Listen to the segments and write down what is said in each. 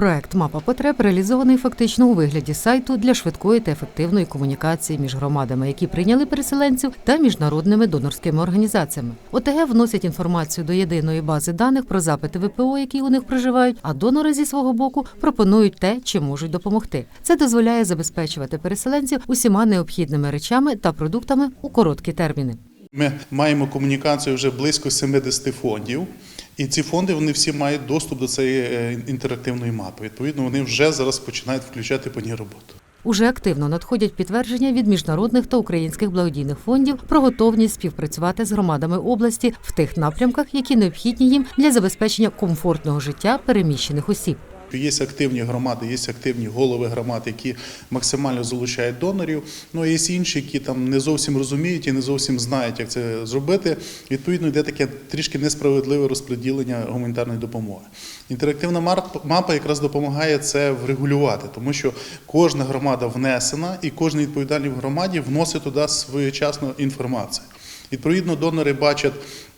Проект Мапа потреб реалізований фактично у вигляді сайту для швидкої та ефективної комунікації між громадами, які прийняли переселенців, та міжнародними донорськими організаціями. ОТГ вносять інформацію до єдиної бази даних про запити ВПО, які у них проживають, а донори зі свого боку пропонують те, чим можуть допомогти. Це дозволяє забезпечувати переселенців усіма необхідними речами та продуктами у короткі терміни. Ми маємо комунікацію вже близько 70 фондів, і ці фонди вони всі мають доступ до цієї е, інтерактивної мапи. Відповідно, вони вже зараз починають включати по ній роботу. Уже активно надходять підтвердження від міжнародних та українських благодійних фондів про готовність співпрацювати з громадами області в тих напрямках, які необхідні їм для забезпечення комфортного життя переміщених осіб. Є активні громади, є активні голови громад, які максимально залучають донорів. Ну є інші, які там не зовсім розуміють і не зовсім знають, як це зробити. Відповідно, йде таке трішки несправедливе розподілення гуманітарної допомоги. Інтерактивна мапа якраз допомагає це врегулювати, тому що кожна громада внесена, і кожен відповідальний в громаді вносить туди своєчасну інформацію. Відповідно, донори бачать,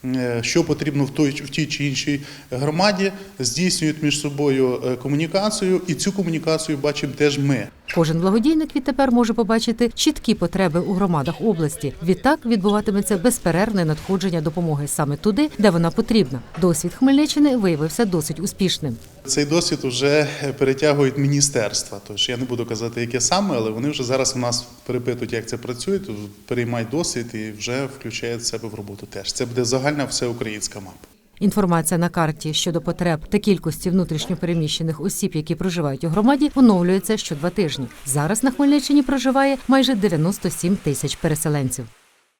е, що потрібно в той в тій чи іншій громаді, здійснюють між собою е, комунікацію, і цю комунікацію бачимо теж ми. Кожен благодійник відтепер може побачити чіткі потреби у громадах області. Відтак відбуватиметься безперервне надходження допомоги саме туди, де вона потрібна. Досвід Хмельниччини виявився досить успішним. Цей досвід вже перетягують міністерства. Тож я не буду казати, яке саме, але вони вже зараз у нас перепитують, як це працює, то переймають досвід і вже включають себе в роботу. Теж це буде загальна всеукраїнська мапа. Інформація на карті щодо потреб та кількості внутрішньопереміщених осіб, які проживають у громаді, оновлюється що два тижні. Зараз на Хмельниччині проживає майже 97 тисяч переселенців.